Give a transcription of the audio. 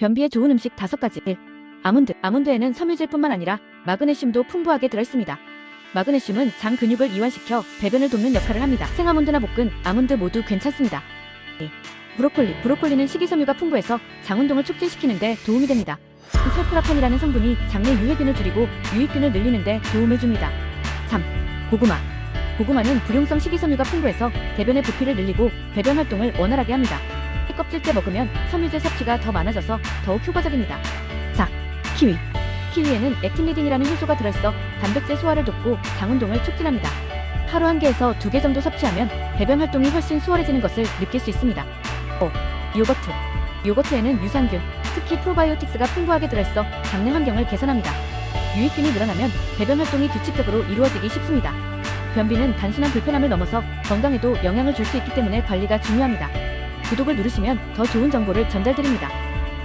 변비에 좋은 음식 5가지 1. 아몬드. 아몬드에는 섬유질뿐만 아니라 마그네슘도 풍부하게 들어있습니다. 마그네슘은 장 근육을 이완시켜 배변을 돕는 역할을 합니다. 생아몬드나 볶은 아몬드 모두 괜찮습니다. 2. 브로콜리. 브로콜리는 식이섬유가 풍부해서 장운동을 촉진시키는데 도움이 됩니다. 설프라판이라는 성분이 장내 유해균을 줄이고 유익균을 늘리는데 도움을 줍니다. 3. 고구마. 고구마는 불용성 식이섬유가 풍부해서 대변의 부피를 늘리고 배변 활동을 원활하게 합니다. 껍질째 먹으면 섬유질 섭취가 더 많아져서 더욱 효과적입니다. 4. 키위. 키위에는 액틴리딘이라는 효소가 들어있어 단백질 소화를 돕고 장운동을 촉진합니다. 하루 한 개에서 두 개 정도 섭취하면 배변 활동이 훨씬 수월해지는 것을 느낄 수 있습니다. 5. 요거트. 요거트에는 유산균, 특히 프로바이오틱스가 풍부하게 들어있어 장내 환경을 개선합니다. 유익균이 늘어나면 배변 활동이 규칙적으로 이루어지기 쉽습니다. 변비는 단순한 불편함을 넘어서 건강에도 영향을 줄 수 있기 때문에 관리가 중요합니다. 구독을 누르시면 더 좋은 정보를 전달드립니다.